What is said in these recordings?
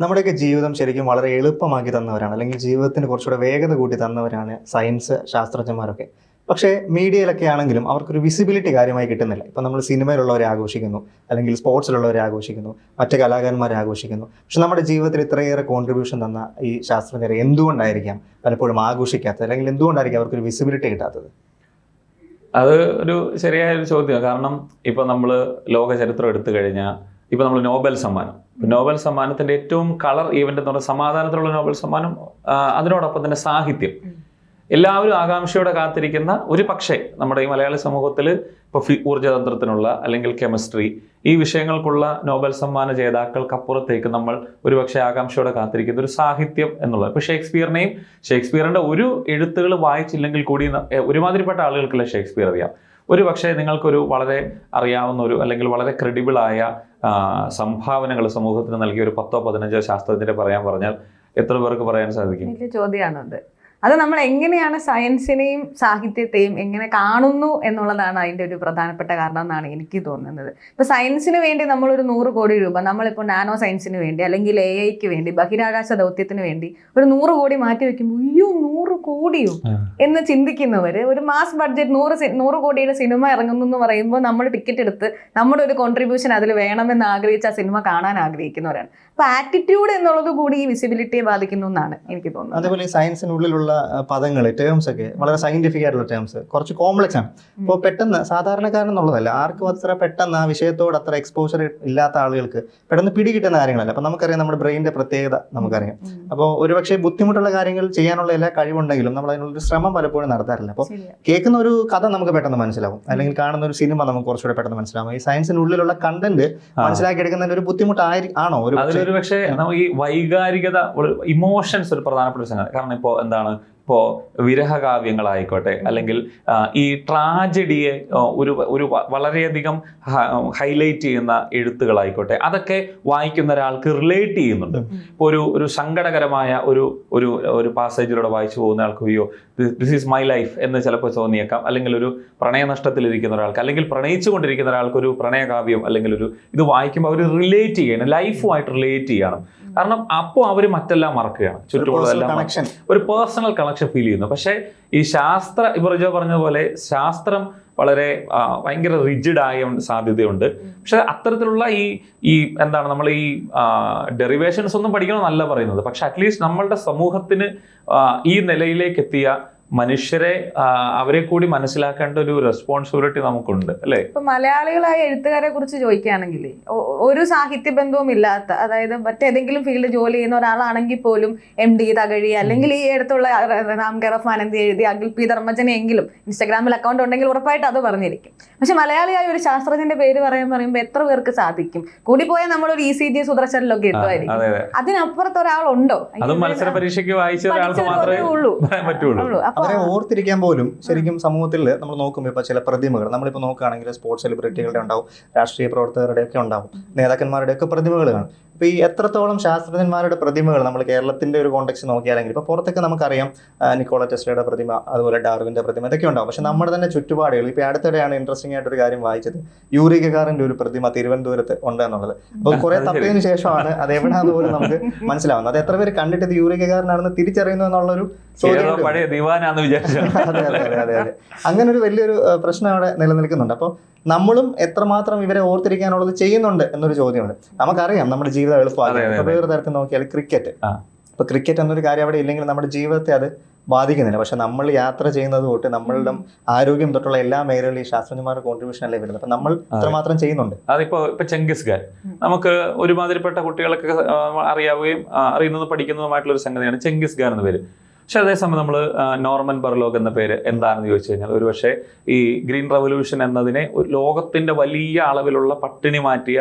നമ്മുടെയൊക്കെ ജീവിതം ശരിക്കും വളരെ എളുപ്പമാക്കി തന്നവരാണ്. അല്ലെങ്കിൽ ജീവിതത്തിന് കുറച്ചുകൂടെ വേഗത കൂട്ടി തന്നവരാണ് സയൻസ് ശാസ്ത്രജ്ഞന്മാരൊക്കെ. പക്ഷേ മീഡിയയിലൊക്കെ ആണെങ്കിലും അവർക്കൊരു വിസിബിലിറ്റി കാര്യമായി കിട്ടുന്നില്ല. ഇപ്പം നമ്മൾ സിനിമയിലുള്ളവരെ ആഘോഷിക്കുന്നു. അല്ലെങ്കിൽ സ്പോർട്സിലുള്ളവരെ ആഘോഷിക്കുന്നു. മറ്റ് കലാകാരന്മാരെ ആഘോഷിക്കുന്നു. പക്ഷെ നമ്മുടെ ജീവിതത്തിൽ ഇത്രയേറെ കോൺട്രിബ്യൂഷൻ തന്ന ഈ ശാസ്ത്രജ്ഞരെ എന്തുകൊണ്ടായിരിക്കാം പലപ്പോഴും ആഘോഷിക്കാത്തത്? അല്ലെങ്കിൽ എന്തുകൊണ്ടായിരിക്കും അവർക്കൊരു വിസിബിലിറ്റി കിട്ടാത്തത്? അത് ഒരു ശരിയായ ഒരു ചോദ്യമാണ്. കാരണം ഇപ്പം നമ്മൾ ലോക ചരിത്രം എടുത്തു കഴിഞ്ഞാൽ ഇപ്പൊ നമ്മൾ നോബൽ സമ്മാനം. നോബൽ സമ്മാനത്തിന്റെ ഏറ്റവും കളർ ഈവന്റ് എന്ന് പറഞ്ഞാൽ സമാധാനത്തിലുള്ള നോബൽ സമ്മാനം അതിനോടൊപ്പം തന്നെ സാഹിത്യം. എല്ലാവരും ആകാംക്ഷയോടെ കാത്തിരിക്കുന്ന ഒരു പക്ഷേ നമ്മുടെ ഈ മലയാളി സമൂഹത്തിൽ ഇപ്പോൾ ഫി ഊർജതന്ത്രത്തിനുള്ള അല്ലെങ്കിൽ കെമിസ്ട്രി ഈ വിഷയങ്ങൾക്കുള്ള നോബൽ സമ്മാന ജേതാക്കൾക്കപ്പുറത്തേക്ക് നമ്മൾ ഒരുപക്ഷെ ആകാംക്ഷയോടെ കാത്തിരിക്കുന്ന ഒരു സാഹിത്യം എന്നുള്ളത്. ഇപ്പോൾ ഷേക്സ്പിയറിനെയും ഷേക്സ്പിയറിന്റെ ഒരു എഴുത്തുകൾ വായിച്ചില്ലെങ്കിൽ കൂടി ഒരുമാതിരിപ്പെട്ട ആളുകൾക്കല്ല ഷേക്സ്പിയർ അറിയാം. ഒരു പക്ഷേ നിങ്ങൾക്കൊരു വളരെ അറിയാവുന്ന ഒരു അല്ലെങ്കിൽ വളരെ ക്രെഡിബിളായ സംഭാവനകൾ സമൂഹത്തിന് നൽകിയ ഒരു പത്തോ പതിനഞ്ചോ ശാസ്ത്രജ്ഞരെ പറയാൻ പറഞ്ഞാൽ എത്ര പേർക്ക് പറയാൻ സാധിക്കും? ചോദ്യമാണ് ചോദ്യമാണത്. അത് നമ്മൾ എങ്ങനെയാണ് സയൻസിനെയും സാഹിത്യത്തെയും എങ്ങനെ കാണുന്നു എന്നുള്ളതാണ് അതിന്റെ ഒരു പ്രധാനപ്പെട്ട കാരണം എന്നാണ് എനിക്ക് തോന്നുന്നത്. ഇപ്പോൾ സയൻസിന് വേണ്ടി നമ്മളൊരു നൂറ് കോടി രൂപ നമ്മളിപ്പോൾ നാനോ സയൻസിന് വേണ്ടി അല്ലെങ്കിൽ എ ഐക്ക് വേണ്ടി ബഹിരാകാശ ദൗത്യത്തിന് വേണ്ടി ഒരു നൂറ് കോടി മാറ്റി വെക്കുമ്പോൾ അയ്യോ നൂറ് കോടിയോ? എന്ന് ചിന്തിക്കുന്നവർ ഒരു മാസ് ബഡ്ജറ്റ് നൂറ് നൂറ് കോടിയുടെ സിനിമ ഇറങ്ങുന്നു എന്ന് പറയുമ്പോൾ നമ്മൾ ടിക്കറ്റ് എടുത്ത് നമ്മുടെ ഒരു കോൺട്രിബ്യൂഷൻ അതിൽ വേണമെന്ന് ആഗ്രഹിച്ച് ആ സിനിമ കാണാൻ ആഗ്രഹിക്കുന്നവരാണ്. അപ്പോൾ ആറ്റിറ്റ്യൂഡ് എന്നുള്ളത് കൂടി ഈ വിസിബിലിറ്റിയെ ബാധിക്കുന്നു എന്നാണ് എനിക്ക് തോന്നുന്നത്. അതേപോലെ ഈ സയൻസിനുള്ളിലുള്ള പദങ്ങൾ ടേംസ് ഒക്കെ വളരെ സയന്റിഫിക് ആയിട്ടുള്ള ടേംസ് കുറച്ച് കോംപ്ലക്സ് ആണ്. അപ്പോൾ പെട്ടെന്ന് സാധാരണക്കാരൻ എന്നുള്ളതല്ല ആർക്കും അത്ര പെട്ടെന്ന് ആ വിഷയത്തോട് അത്ര എക്സ്പോഷർ ഇല്ലാത്ത ആളുകൾക്ക് പെട്ടെന്ന് പിടികിട്ടുന്ന കാര്യങ്ങളല്ല. അപ്പം നമുക്കറിയാം നമ്മുടെ ബ്രെയിനിന്റെ പ്രത്യേകത നമുക്കറിയാം. അപ്പോൾ ഒരുപക്ഷെ ബുദ്ധിമുട്ടുള്ള കാര്യങ്ങൾ ചെയ്യാനുള്ള എല്ലാ കഴിവുണ്ടെങ്കിലും നമ്മൾ അതിനുള്ളൊരു ശ്രമം പലപ്പോഴും നടത്താറില്ല. അപ്പോൾ. കേൾക്കുന്ന ഒരു കഥ നമുക്ക് പെട്ടെന്ന് മനസ്സിലാവും. അല്ലെങ്കിൽ കാണുന്ന ഒരു സിനിമ നമുക്ക് കുറച്ചുകൂടെ പെട്ടെന്ന് മനസ്സിലാവും. ഈ സയൻസിനുള്ളിലുള്ള കണ്ടന്റ് മനസ്സിലാക്കി എടുക്കുന്നതിന് ഒരു ബുദ്ധിമുട്ടായി ആണോ? ഒരു പക്ഷേ? പക്ഷേ നമുക്ക് ഈ വൈകാരികത ഇമോഷൻസ് ഒരു പ്രധാനപ്പെട്ട ഒരു സംഗതി. കാരണം ഇപ്പോൾ എന്താണ് ഇപ്പോൾ വിരഹകാവ്യങ്ങളായിക്കോട്ടെ അല്ലെങ്കിൽ ഈ ട്രാജഡിയെ ഒരു ഒരു വളരെയധികം ഹൈലൈറ്റ് ചെയ്യുന്ന എഴുത്തുകളായിക്കോട്ടെ അതൊക്കെ വായിക്കുന്ന ഒരാൾക്ക് റിലേറ്റ് ചെയ്യുന്നുണ്ട്. ഇപ്പോൾ ഒരു ഒരു സങ്കടകരമായ ഒരു ഒരു ഒരു പാസേജിലൂടെ വായിച്ചു പോകുന്ന ആൾക്ക് അയ്യോ ദിസ് ഈസ് മൈ ലൈഫ് എന്ന് ചിലപ്പോൾ തോന്നിയേക്കാം. അല്ലെങ്കിൽ ഒരു പ്രണയനഷ്ടത്തിലിരിക്കുന്ന ഒരാൾക്ക് അല്ലെങ്കിൽ പ്രണയിച്ചുകൊണ്ടിരിക്കുന്ന ഒരാൾക്ക് ഒരു പ്രണയകാവ്യം അല്ലെങ്കിൽ ഒരു ഇത് വായിക്കുമ്പോൾ അവർ റിലേറ്റ് ചെയ്യണം ലൈഫുമായിട്ട് റിലേറ്റ് ചെയ്യണം. കാരണം അപ്പോൾ അവർ മറ്റെല്ലാം മറക്കുകയാണ്. ചുറ്റുമുള്ളതെല്ലാം ഒരു പേഴ്സണൽ കണക്ഷൻ ഫീൽ ചെയ്യുന്നു. പക്ഷേ ഈ ശാസ്ത്ര ഇപ്പൊ റിജോ പറഞ്ഞതുപോലെ ശാസ്ത്രം വളരെ ഭയങ്കര റിജിഡ് ആയ സാധ്യതയുണ്ട്. പക്ഷെ അത്തരത്തിലുള്ള ഈ ഈ എന്താണ് നമ്മൾ ഈ ഡെറിവേഷൻസ് ഒന്നും പഠിക്കണമെന്നല്ല പറയുന്നത്. പക്ഷെ അറ്റ്ലീസ്റ്റ് നമ്മളുടെ സമൂഹത്തിന് ഈ നിലയിലേക്ക് എത്തിയ മനുഷ്യരെ അവരെ കൂടി മനസ്സിലാക്കേണ്ട ഒരു റെസ്പോൺസിബിലിറ്റി നമുക്കുണ്ട് അല്ലേ? ഇപ്പൊ മലയാളികളായ എഴുത്തുകാരെ കുറിച്ച് ചോദിക്കുകയാണെങ്കിൽ ഒരു സാഹിത്യ ബന്ധവും ഇല്ലാത്ത അതായത് മറ്റേതെങ്കിലും ഫീൽഡ് ജോലി ചെയ്യുന്ന ഒരാളാണെങ്കിൽ പോലും എം ഡി തകഴി അല്ലെങ്കിൽ ഈ അടുത്തുള്ള റാം കെറഫ് ആനന്ദി എഴുതി അഖിൽ പി ധർമ്മജനെങ്കിലും ഇൻസ്റ്റാഗ്രാമിൽ അക്കൗണ്ട് ഉണ്ടെങ്കിൽ ഉറപ്പായിട്ട് അത് പറഞ്ഞിരിക്കും. പക്ഷെ മലയാളിയായ ഒരു ശാസ്ത്രജ്ഞന്റെ പേര് പറയാൻ പറയുമ്പോൾ എത്ര പേർക്ക് സാധിക്കും? കൂടിപ്പോയാൽ ഒരു ഇ സി ജി സുദർശനിലൊക്കെ എത്തുമായിരിക്കും അതെ അതെ. അതിനപ്പുറത്ത് ഒരാളുണ്ടോ അതും മത്സര പരീക്ഷയ്ക്ക് വായിച്ച ഒരാൾക്ക് മാത്രമേ ഉള്ളൂ. അവരെ ഓർത്തിരിക്കാൻ പോലും ശരിക്കും സമൂഹത്തിൽ നമ്മൾ നോക്കുമ്പോൾ ഇപ്പോൾ ചില പ്രതിമകൾ നമ്മളിപ്പോൾ നോക്കുകയാണെങ്കിൽ സ്പോർട്സ് സെലിബ്രിറ്റികളുടെ ഉണ്ടാവും രാഷ്ട്രീയ പ്രവർത്തകരുടെ ഒക്കെ ഉണ്ടാവും നേതാക്കന്മാരുടെ ഒക്കെ പ്രതിമകൾ കാണും. ഇപ്പോൾ ഈ എത്രത്തോളം ശാസ്ത്രജ്ഞന്മാരുടെ പ്രതിമകൾ നമ്മൾ കേരളത്തിന്റെ ഒരു കോണ്ടെക്സ്റ്റ് നോക്കിയാലെങ്കിൽ ഇപ്പോൾ പുറത്തൊക്കെ നമുക്കറിയാം നിക്കോള ടെസ്ലയുടെ പ്രതിമ അതുപോലെ ഡാർവിന്റെ പ്രതിമ ഇതൊക്കെ ഉണ്ടാവും. പക്ഷെ നമ്മുടെ തന്നെ ചുറ്റുപാടുകൾ ഇപ്പോൾ അടുത്തിടെയാണ് ഇൻട്രസ്റ്റിംഗ് ആയിട്ട് ഒരു കാര്യം വായിച്ചത്. യൂറികാറിന്റെ ഒരു പ്രതിമ തിരുവനന്തപുരത്ത് ഉണ്ട് എന്നുള്ളത്. അപ്പോൾ കുറെ തപ്പിയതിന് ശേഷമാണ് അത് എവിടെയാണെന്ന് പോലും നമുക്ക് മനസ്സിലാവുന്നത്. അത് എത്ര പേര് കണ്ടിട്ട് ഇത് തിരിച്ചറിയുന്നു എന്നുള്ളൊരു ചോദ്യം ദിവാനാന്ന് വിചാരിച്ചു. അതെ അതെ അതെ അതെ അതെ. അങ്ങനെ ഒരു വലിയൊരു പ്രശ്നം അവിടെ നിലനിൽക്കുന്നുണ്ട്. അപ്പോൾ നമ്മളും എത്രമാത്രം ഇവരെ ഓർത്തിരിക്കാനുള്ളത് ചെയ്യുന്നുണ്ട് എന്നൊരു ചോദ്യമുണ്ട്. നമുക്കറിയാം നമ്മുടെ ജീവിതം എളുപ്പമാണ് തരത്തിൽ നോക്കിയാൽ ക്രിക്കറ്റ്. ആ. ഇപ്പൊ ക്രിക്കറ്റ് എന്നൊരു കാര്യം അവിടെ ഇല്ലെങ്കിൽ നമ്മുടെ ജീവിതത്തെ അത് ബാധിക്കുന്നില്ല. പക്ഷെ നമ്മൾ യാത്ര ചെയ്യുന്നത് തൊട്ട് നമ്മളുടെ ആരോഗ്യം തൊട്ടുള്ള എല്ലാ മേഖലകളിലും ഈ ശാസ്ത്രജ്ഞന്മാരുടെ കോൺട്രിബ്യൂഷൻ അല്ലേ വരുന്നത്. അപ്പൊ നമ്മൾ അത്രമാത്രം ചെയ്യുന്നുണ്ട്. അതിപ്പോ ഇപ്പൊ ചെങ്കിസ് ഖാൻ. നമുക്ക് ഒരുമാതിരിപ്പെട്ട കുട്ടികളൊക്കെ അറിയാവുകയും അറിയുന്നതും പഠിക്കുന്നതുമായിട്ടുള്ള ഒരു സംഗതിയാണ് ചെങ്കിസ് ഖാൻ എന്ന് പേര്. പക്ഷെ അതേസമയം നമ്മൾ നോർമൻ ബർലോഗ് എന്ന പേര് എന്താണെന്ന് ചോദിച്ചു കഴിഞ്ഞാൽ ഒരുപക്ഷെ ഈ ഗ്രീൻ റവല്യൂഷൻ എന്നതിനെ ലോകത്തിന്റെ വലിയ അളവിലുള്ള പട്ടിണി മാറ്റിയ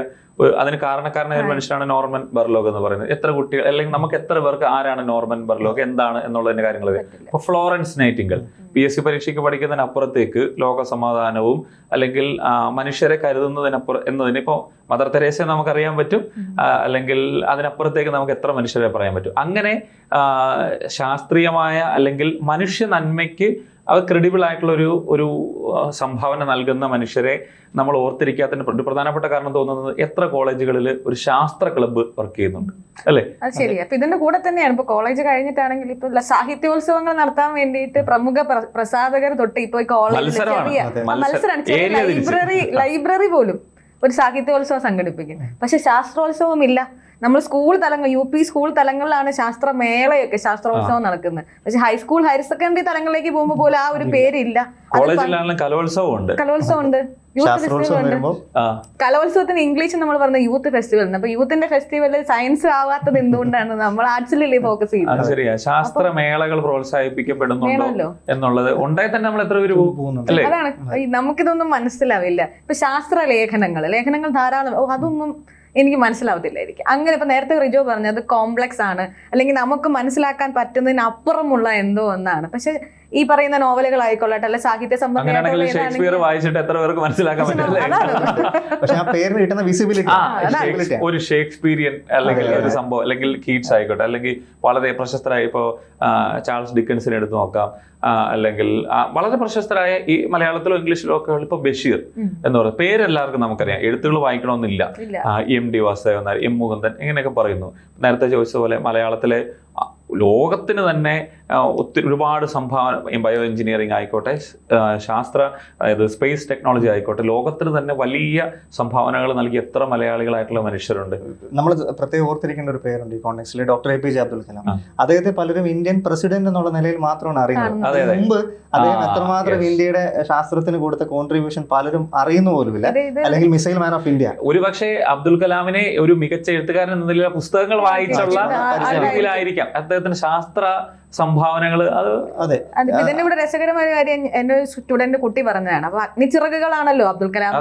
അതിന് കാരണക്കാരനായ ഒരു മനുഷ്യനാണ് നോർമൻ ബർലോഗ് എന്ന് പറയുന്നത്. എത്ര കുട്ടികൾ അല്ലെങ്കിൽ നമുക്ക് എത്ര പേർക്ക് ആരാണ് നോർമൻ ബർലോഗ് എന്താണ് എന്നുള്ളതിന്റെ കാര്യങ്ങൾ. ഇപ്പൊ Florence Nightingale P S C പരീക്ഷയ്ക്ക് പഠിക്കുന്നതിനപ്പുറത്തേക്ക് ലോക സമാധാനവും അല്ലെങ്കിൽ മനുഷ്യരെ കരുതുന്നതിനപ്പുറം എന്നതിന് ഇപ്പോൾ മദർ തെരേസയെ നമുക്കറിയാൻ പറ്റും അല്ലെങ്കിൽ അതിനപ്പുറത്തേക്ക് നമുക്ക് എത്ര മനുഷ്യരെ പറയാൻ പറ്റും. അങ്ങനെ ശാസ്ത്രീയമായ അല്ലെങ്കിൽ മനുഷ്യ നന്മയ്ക്ക് അവർ ക്രെഡിബിൾ ആയിട്ടുള്ള ഒരു ഒരു സംഭാവന നൽകുന്ന മനുഷ്യരെ നമ്മൾ ഓർത്തിരിക്കാത്തതിന് ഒരു പ്രധാനപ്പെട്ട കാരണം തോന്നുന്നത് എത്ര കോളേജുകളിൽ ഒരു ശാസ്ത്ര ക്ലബ്ബ് വർക്ക് ചെയ്യുന്നുണ്ട്. അല്ലേ? അത് ശരിയാ അപ്പൊ ഇതിന്റെ കൂടെ തന്നെയാണ് ഇപ്പൊ കോളേജ് കഴിഞ്ഞിട്ടാണെങ്കിൽ ഇപ്പൊ സാഹിത്യോത്സവങ്ങൾ നടത്താൻ വേണ്ടിയിട്ട് പ്രമുഖ പ്രസാധകർ തൊട്ട് ഇപ്പൊ മത്സരമാണ്. ലൈബ്രറി ലൈബ്രറി പോലും ഒരു സാഹിത്യോത്സവം സംഘടിപ്പിക്കും പക്ഷെ ശാസ്ത്രോത്സവം ഇല്ല നമ്മൾ സ്കൂൾ തലങ്ങൾ യു പി സ്കൂൾ തലങ്ങളിലാണ് ശാസ്ത്രമേളയൊക്കെ ശാസ്ത്രോത്സവം നടക്കുന്നത്. പക്ഷെ ഹൈസ്കൂൾ ഹയർ സെക്കൻഡറി തലങ്ങളിലേക്ക് പോകുമ്പോൾ പോലും ആ ഒരു പേരില്ല. കോളേജിലാണെങ്കിലും കലോത്സവം ഉണ്ട് കലോത്സവം ഉണ്ട്. യൂത്ത് ഫെസ്റ്റിവൽ കലോത്സവത്തിന് ഇംഗ്ലീഷ് നമ്മൾ പറഞ്ഞ യൂത്ത് ഫെസ്റ്റിവൽ അപ്പൊ യൂത്തിന്റെ ഫെസ്റ്റിവലിൽ സയൻസ് ആവാത്തത് എന്തുകൊണ്ടാണ്? നമ്മൾ ആർട്സിലല്ലേ ഫോക്കസ് അത് ചെയ്യുന്നത് ശരിയാ ശാസ്ത്രമേളകൾ പ്രോത്സാഹിപ്പിക്കപ്പെടുന്നുണ്ടോ എന്നുള്ളത് ഉണ്ടായി തന്നെ നമ്മൾ എത്ര പേര് അതാണ്. നമുക്കിതൊന്നും മനസ്സിലാവില്ല. ഇപ്പൊ ശാസ്ത്ര ലേഖനങ്ങൾ ലേഖനങ്ങൾ ധാരാളം. ഓ അതൊന്നും എനിക്ക് മനസ്സിലാവത്തില്ലായിരിക്കും. അങ്ങനെ ഇപ്പം നേരത്തെ റിജോ പറഞ്ഞത് കോംപ്ലക്സ് ആണ്. അല്ലെങ്കിൽ നമുക്ക് മനസ്സിലാക്കാൻ പറ്റുന്നതിന് അപ്പുറമുള്ള എന്തോ ഒന്നാണ്. പക്ഷെ ഈ പറയുന്ന നോവലുകൾ ആയിക്കൊള്ളട്ടെ അല്ലെ സാഹിത്യ അങ്ങനെയാണെങ്കിൽ ഷേക്സ്പിയർ വായിച്ചിട്ട് എത്ര പേർക്ക് മനസ്സിലാക്കാൻ പറ്റില്ല പക്ഷെ ആ പേരിന് കിട്ടുന്ന വിസിബിലിറ്റി. ഒരു ഷേക്സ്പീരിയൻ അല്ലെങ്കിൽ ഒരു സംഭവം അല്ലെങ്കിൽ കീറ്റ്സ് ആയിക്കോട്ടെ അല്ലെങ്കിൽ വളരെ പ്രശസ്തരായ ഇപ്പോൾ ചാൾസ് ഡിക്കൻസിനെ എടുത്ത് നോക്കാം അല്ലെങ്കിൽ വളരെ പ്രശസ്തരായ ഈ മലയാളത്തിലോ ഇംഗ്ലീഷിലോ ഒക്കെ ഇപ്പോൾ ബഷീർ. എന്ന് പറയുന്നത് പേരെല്ലാവർക്കും നമുക്കറിയാം. എഴുത്തുകൾ വായിക്കണമെന്നില്ല. M D Vasudevan Nair M Mukundan ഇങ്ങനെയൊക്കെ പറയുന്നു. നേരത്തെ ചോദിച്ച പോലെ മലയാളത്തിലെ ലോകത്തിന് തന്നെ ഒത്തിരി ഒരുപാട് സംഭാവന ബയോ എഞ്ചിനീയറിംഗ് ആയിക്കോട്ടെ ശാസ്ത്ര അതായത് സ്പേസ് ടെക്നോളജി ആയിക്കോട്ടെ ലോകത്തിന് തന്നെ വലിയ സംഭാവനകൾ നൽകി എത്ര മലയാളികളായിട്ടുള്ള മനുഷ്യരുണ്ട്. നമ്മൾ പ്രത്യേകം ഓർത്തിരിക്കേണ്ട ഒരു പേരുണ്ട് ഈ കോണ്ടെക്സ്റ്റിൽ doctor A P J Abdul Kalam. അദ്ദേഹത്തെ പലരും ഇന്ത്യൻ പ്രസിഡന്റ് എന്നുള്ള നിലയിൽ മാത്രമാണ് അറിയുന്നത്. അതെ, അതെ. മുമ്പ് അദ്ദേഹം എത്രമാത്രം. ഇന്ത്യയുടെ ശാസ്ത്രത്തിന് കൊടുത്ത കോൺട്രിബ്യൂഷൻ പലരും അറിയുന്ന പോലുമില്ല. അല്ലെങ്കിൽ മിസൈൽ മാൻ ഓഫ് ഇന്ത്യ ഒരുപക്ഷെ അബ്ദുൽ കലാമിനെ ഒരു മികച്ച എഴുത്തുകാരൻ എന്ന നിലയിൽ പുസ്തകങ്ങൾ വായിച്ചുള്ള രീതിയിലായിരിക്കാം. അദ്ദേഹത്തിന് ശാസ്ത്ര സംഭാവനകൾ അത് അതെ. ഇതിന്റെ കൂടെ രസകരമായ ഒരു കാര്യം എന്റെ സ്റ്റുഡന്റ് കുട്ടി പറഞ്ഞതാണ്. അപ്പൊ അഗ്നിച്ചിറകുകളാണല്ലോ അബ്ദുൽ കലാം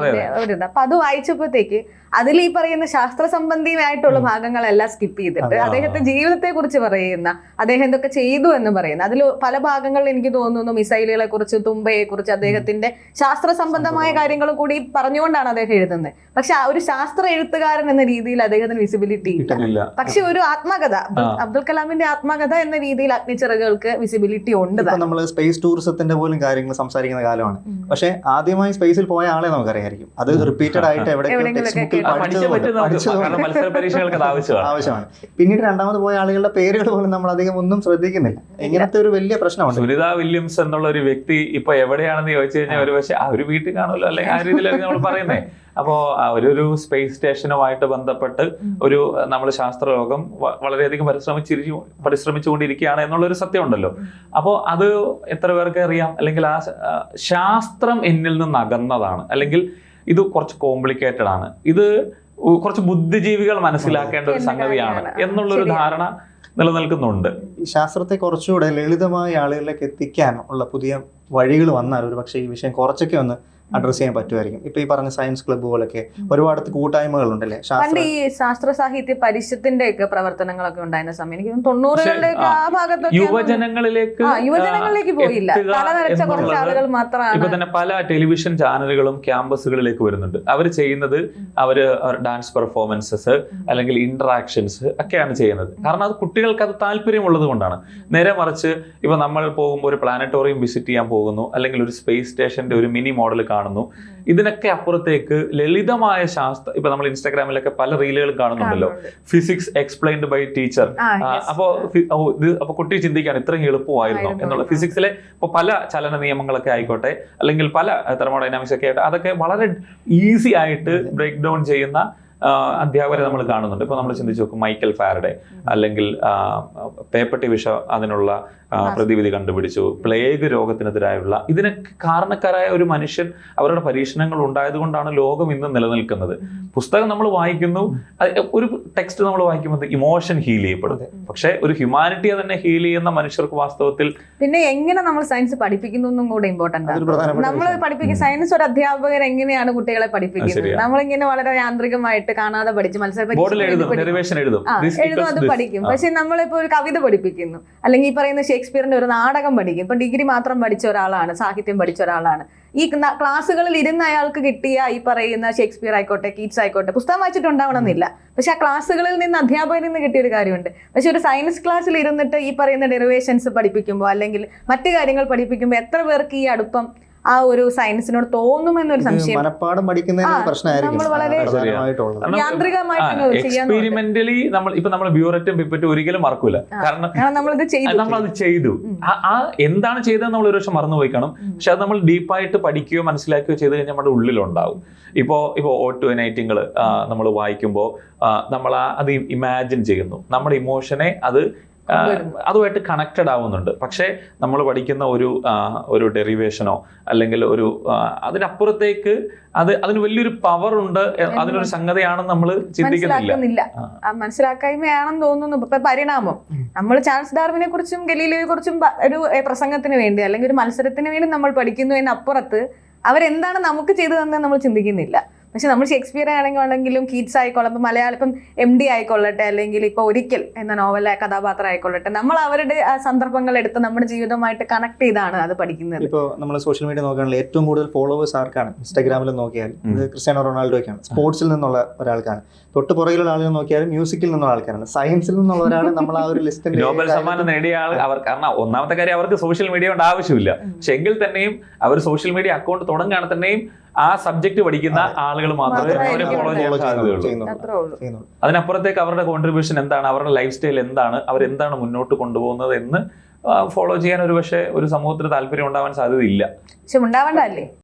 അപ്പൊ അത് വായിച്ചപ്പോഴത്തേക്ക് അതിൽ ഈ പറയുന്ന ശാസ്ത്ര സംബന്ധിയായിട്ടുള്ള ഭാഗങ്ങളെല്ലാം സ്കിപ്പ് ചെയ്തിട്ട് അദ്ദേഹത്തെ ജീവിതത്തെ കുറിച്ച് പറയുന്ന അദ്ദേഹം എന്തൊക്കെ ചെയ്തു എന്ന് പറയുന്ന അതിൽ പല ഭാഗങ്ങളിൽ എനിക്ക് തോന്നുന്നു മിസൈലുകളെ കുറിച്ച് തുമ്പയെ കുറിച്ച് അദ്ദേഹത്തിന്റെ ശാസ്ത്ര സംബന്ധമായ കാര്യങ്ങളും കൂടി പറഞ്ഞുകൊണ്ടാണ് അദ്ദേഹം എഴുതുന്നത്. പക്ഷെ ആ ഒരു ശാസ്ത്ര എഴുത്തുകാരൻ എന്ന രീതിയിൽ അദ്ദേഹത്തിന് വിസിബിലിറ്റി ഇല്ല. പക്ഷെ ഒരു ആത്മകഥ അബ്ദുൽ- കലാമിന്റെ ആത്മകഥ എന്ന രീതിയിൽ അഗ്നിച്ചിറകുകൾക്ക് വിസിബിലിറ്റി ഉണ്ട് നമ്മൾ സ്പേസ് ടൂറിസത്തിന്റെ പോലും കാര്യങ്ങൾ സംസാരിക്കുന്ന കാലമാണ്. പക്ഷെ ആദ്യമായി സ്പേസിൽ പോയ ആളെ നമുക്കറിയായിരിക്കും അത് റിപ്പീറ്റഡ് ആയിട്ട് എവിടെയൊക്കെ മത്സര പരീക്ഷകൾക്ക് ആവശ്യമാണ്. പിന്നീട് രണ്ടാമത് പോയ ആളുകളുടെ പേരുകൾ പോലും നമ്മൾ അധികം ഒന്നും ശ്രദ്ധിക്കുന്നില്ല. ഇങ്ങനത്തെ ഒരു വലിയ പ്രശ്നമുണ്ട്. സുനിത വില്യംസ് എന്നുള്ള ഒരു വ്യക്തി ഇപ്പൊ എവിടെയാണെന്ന് ചോദിച്ചു കഴിഞ്ഞാൽ ഒരു പക്ഷേ ആ ഒരു വീട്ടിൽ കാണുമല്ലോ അല്ലെങ്കിൽ ആ രീതിയിലായിരിക്കും നമ്മൾ പറയുന്നേ. അപ്പോ ഒരു സ്പേസ് സ്റ്റേഷനുമായിട്ട് ബന്ധപ്പെട്ട് ഒരു നമ്മൾ ശാസ്ത്രലോകം വളരെയധികം പരിശ്രമിച്ചിരി പരിശ്രമിച്ചുകൊണ്ടിരിക്കുകയാണ് എന്നുള്ളൊരു സത്യമുണ്ടല്ലോ. അപ്പോൾ അത് എത്ര പേർക്ക് അറിയാം? അല്ലെങ്കിൽ ആ ആ ശാസ്ത്രം എന്നിൽ നിന്ന് അകന്നതാണ്. അല്ലെങ്കിൽ ഇത് കുറച്ച് കോംപ്ലിക്കേറ്റഡ് ആണ്. ഇത് കുറച്ച് ബുദ്ധിജീവികൾ മനസ്സിലാക്കേണ്ട ഒരു സംഗതിയാണ്. എന്നുള്ളൊരു ധാരണ നിലനിൽക്കുന്നുണ്ട്. ഈ ശാസ്ത്രത്തെ കുറച്ചുകൂടെ ലളിതമായ ആളുകളിലേക്ക് എത്തിക്കാൻ ഉള്ള പുതിയ വഴികൾ വന്നാൽ ഒരു പക്ഷേ ഈ വിഷയം കുറച്ചൊക്കെ ഒന്ന് അഡ്രസ് ചെയ്യാൻ പറ്റുമായിരിക്കും. ഇപ്പൊ ഈ പറഞ്ഞ സയൻസ് ക്ലബ്ബുകളൊക്കെ ഒരുപാട് കൂട്ടായ്മകളുണ്ടല്ലേ? പണ്ട് ശാസ്ത്ര ഈ ശാസ്ത്ര സാഹിത്യ പരിഷത്തിന്റെ ഒക്കെ പ്രവർത്തനങ്ങളൊക്കെ ഉണ്ടായിരുന്ന സമയം എനിക്ക് തൊണ്ണൂറുകളിലേക്ക് തൊണ്ണൂറുകളുടെ ആ ഭാഗത്തൊക്കെ യുവജനങ്ങളിലേക്ക് യുവജനങ്ങളിലേക്ക് പോയില്ല. തല കുറച്ച് ആളുകൾ മാത്രമാണ്. ഇപ്പൊ തന്നെ പല ടെലിവിഷൻ ചാനലുകളും ക്യാമ്പസുകളിലേക്ക് വരുന്നുണ്ട്. അവർ ചെയ്യുന്നത് അവർ ഡാൻസ് പെർഫോമൻസസ് അല്ലെങ്കിൽ ഇന്ററാക്ഷൻസ് ഒക്കെയാണ് ചെയ്യുന്നത്. കാരണം അത് കുട്ടികൾക്ക് അത് താല്പര്യമുള്ളത് കൊണ്ടാണ്. നേരെ മറിച്ച് ഇപ്പൊ നമ്മൾ പോകുമ്പോൾ ഒരു പ്ലാനറ്റോറിയം വിസിറ്റ് ചെയ്യാൻ പോകുന്നു. അല്ലെങ്കിൽ ഒരു സ്പേസ് സ്റ്റേഷന്റെ ഒരു മിനി മോഡൽ കാണുന്നു. ഇതിനൊക്കെ അപ്പുറത്തേക്ക് ലളിതമായ ശാസ്ത്ര ഇപ്പൊ നമ്മൾ ഇൻസ്റ്റാഗ്രാമിലൊക്കെ പല റീലുകളും കാണുന്നുണ്ടല്ലോ. Physics explained by teacher. അപ്പോ ഇത് അപ്പൊ കുട്ടി ചിന്തിക്കാണ് ഇത്രയും എളുപ്പമായിരുന്നോ. എന്നുള്ള ഫിസിക്സിലെ ഇപ്പൊ പല ചലന നിയമങ്ങളൊക്കെ ആയിക്കോട്ടെ അല്ലെങ്കിൽ പല തെർമോഡൈനാമിക്സ് ഒക്കെ ആയിട്ട് അതൊക്കെ വളരെ ഈസി ആയിട്ട് ബ്രേക്ക് ഡൗൺ ചെയ്യുന്ന അധ്യാപകരെ നമ്മൾ കാണുന്നുണ്ട്. ഇപ്പൊ നമ്മൾ ചിന്തിച്ചു നോക്കും മൈക്കൽ ഫാരഡെ അല്ലെങ്കിൽ പേപ്പട്ടി വിഷ അതിനുള്ള പ്രതിവിധി കണ്ടുപിടിച്ചു. പ്ലേഗ് രോഗത്തിനെതിരായുള്ള ഇതിനൊക്കെ കാരണക്കാരായ ഒരു മനുഷ്യൻ അവരുടെ പരീക്ഷണങ്ങൾ ഉണ്ടായതുകൊണ്ടാണ് ലോകം ഇന്ന് നിലനിൽക്കുന്നത്. പുസ്തകം നമ്മൾ വായിക്കുന്നു. ഒരു ടെക്സ്റ്റ് നമ്മൾ വായിക്കുമ്പോൾ ഇമോഷൻ ഹീൽ ചെയ്യപ്പെടും. പക്ഷേ ഒരു ഹ്യൂമാനിറ്റിയെ തന്നെ ഹീൽ ചെയ്യുന്ന മനുഷ്യർക്ക് വാസ്തവത്തിൽ പിന്നെ എങ്ങനെ നമ്മൾ സയൻസ് പഠിപ്പിക്കുന്നു എന്നും കൂടെ ഇമ്പോർട്ടന്റ് ആണ്. നമ്മൾ. പഠിപ്പിക്കുന്ന സയൻസ് ഒരു അധ്യാപകർ എങ്ങനെയാണ് കുട്ടികളെ പഠിപ്പിക്കുന്നത്. നമ്മളിങ്ങനെ വളരെ യാന്ത്രികമായിട്ട് ആയിട്ട് കാണാതെ പഠിച്ച് മത്സര എഴുതി അത് പഠിക്കും. പക്ഷെ നമ്മളിപ്പോ ഒരു കവിത പഠിപ്പിക്കുന്നു. അല്ലെങ്കിൽ ഈ പറയുന്ന ഷേക്സ്പിയറിന്റെ ഒരു നാടകം പഠിക്കും. ഇപ്പൊ ഡിഗ്രി മാത്രം പഠിച്ച ഒരാളാണ് സാഹിത്യം പഠിച്ച ഒരാളാണ്. ഈ ക്ലാസ്സുകളിൽ ഇരുന്ന് അയാൾക്ക് കിട്ടിയ ഈ പറയുന്ന ഷേക്സ്പിയർ ആയിക്കോട്ടെ കീറ്റ്സ് ആയിക്കോട്ടെ പുസ്തകം വായിച്ചിട്ടുണ്ടാവണമെന്നില്ല. പക്ഷെ ആ ക്ലാസ്സുകളിൽ നിന്ന് അധ്യാപകരിൽ നിന്ന് കിട്ടിയ ഒരു കാര്യമുണ്ട്. പക്ഷെ ഒരു സയൻസ് ക്ലാസ്സിൽ ഇരുന്നിട്ട് ഈ പറയുന്ന ഡെറിവേഷൻസ് പഠിപ്പിക്കുമ്പോൾ അല്ലെങ്കിൽ മറ്റു കാര്യങ്ങൾ പഠിപ്പിക്കുമ്പോൾ എത്ര പേർക്ക് ഈ അടുപ്പം ആ ഒരു സയൻസിനോട് തോന്നുമെന്നൊരു സംശയം. മനപ്പാടം പഠിക്കുന്നതിന് ആ, പ്രശ്നമായിരിക്കും. നമ്മൾ വളരെ- എക്സ്പെരിമെന്റലി നമ്മൾ ഇപ്പൊ നമ്മൾ ബ്യൂററ്റും പിപ്പറ്റും ഒരിക്കലും മറക്കൂല. കാരണം നമ്മൾ ഇത് ചെയ്തു. നമ്മൾ അത് ചെയ്തു ആ- എന്താണ് ചെയ്തതെന്ന് നമ്മൾ ഒരു പക്ഷെ മറന്നുപോയി കാണും. പക്ഷെ അത് നമ്മൾ ഡീപ്പായിട്ട് പഠിക്കുകയോ മനസ്സിലാക്കുകയോ ചെയ്ത് കഴിഞ്ഞാൽ നമ്മുടെ ഉള്ളിലുണ്ടാവും. ഇപ്പോ ഇപ്പോ ഓട്ടോ നൈറ്റിങ്ങൾ നമ്മൾ വായിക്കുമ്പോൾ നമ്മൾ ആ അത് ഇമാജിൻ ചെയ്യുന്നു. നമ്മുടെ ഇമോഷനെ അത് അതുമായിട്ട് കണക്റ്റഡ് ആവുന്നുണ്ട്. പക്ഷേ നമ്മൾ പഠിക്കുന്ന ഒരു ഒരു ഡെറിവേഷനോ അല്ലെങ്കിൽ ഒരു അതിനപ്പുറത്തേക്ക് അത് അതിന് വലിയൊരു പവർ ഉണ്ട് അതിനൊരു സംഗതിയാണെന്ന് നമ്മൾ ചിന്തിക്കുന്നില്ല. മനസ്സിലാക്കായ്മയാണെന്ന് തോന്നുന്നു ഇപ്പൊ പരിണാമം. നമ്മൾ ചാൾസ് ഡാർവിനെ കുറിച്ചും ഗലീലയെ കുറിച്ചും ഒരു പ്രസംഗത്തിന് വേണ്ടി അല്ലെങ്കിൽ ഒരു മത്സരത്തിന് വേണ്ടി നമ്മൾ പഠിക്കുന്നു എന്നപ്പുറത്ത് അവരെന്താണ് നമുക്ക് ചെയ്തു തന്നെ നമ്മൾ ചിന്തിക്കുന്നില്ല. പക്ഷെ നമ്മൾ ഷേക്സ്പിയർ ആണെങ്കിൽ ആണെങ്കിലും കീറ്റ്സ് ആയിക്കോളാം. ഇപ്പം മലയാളം ഇപ്പം എം ഡി ആയിക്കൊള്ളട്ടെ അല്ലെങ്കിൽ ഇപ്പോൾ ഒരിക്കൽ എന്ന നോവലെ കഥാപാത്രം ആയിക്കൊള്ളട്ടെ നമ്മൾ അവരുടെ ആ സന്ദർഭങ്ങൾ എടുത്ത് നമ്മുടെ ജീവിതമായിട്ട് കണക്ട് ചെയ്താണ് അത് പഠിക്കുന്നത്. ഇപ്പോൾ നമ്മൾ സോഷ്യൽ മീഡിയ നോക്കുകയാണെങ്കിൽ ഏറ്റവും കൂടുതൽ ഫോളോവേഴ്സ് ആർക്കാണ്? ഇൻസ്റ്റാഗ്രാമിൽ നോക്കിയാൽ. ക്രിസ്ത്യാനോ റൊണാൾഡോയ്ക്കാണ്. സ്പോർട്സിൽ നിന്നുള്ള ഒരാൾക്കാണ്. തൊട്ട് പുറകിലുള്ള ആളുകൾ നോക്കിയാൽ മ്യൂസിക്കിൽ നിന്നുള്ള ആൾക്കാരാണ്. സയൻസിൽ നിന്നുള്ള ഒരാൾ നമ്മൾ ആ ഒരു ലിസ്റ്റ് നോബൽ സമ്മാനം നേടിയ ആൾ അവർ കാരണം ഒന്നാമത്തെ കാര്യം അവർക്ക് സോഷ്യൽ മീഡിയ കൊണ്ട് ആവശ്യമില്ല. പക്ഷെ എങ്കിൽ തന്നെയും അവർ സോഷ്യൽ മീഡിയ അക്കൗണ്ട് തുടങ്ങുകയാണെങ്കിൽ തന്നെയും ആ സബ്ജക്ട് പഠിക്കുന്ന ആളുകൾ മാത്രമേ അവരെ ഫോളോ ചെയ്യാൻ സാധ്യതയുള്ളൂ. അതിനപ്പുറത്തേക്ക് അവരുടെ കോൺട്രിബ്യൂഷൻ എന്താണ്? അവരുടെ ലൈഫ് സ്റ്റൈൽ എന്താണ്? അവരെന്താണ് മുന്നോട്ട് കൊണ്ടുപോകുന്നത് എന്ന് ഫോളോ ചെയ്യാൻ ഒരു പക്ഷേ ഒരു സമൂഹത്തിന് താല്പര്യം ഉണ്ടാവാൻ സാധ്യതയില്ല. പക്ഷെ ഉണ്ടാവേണ്ടല്ലേ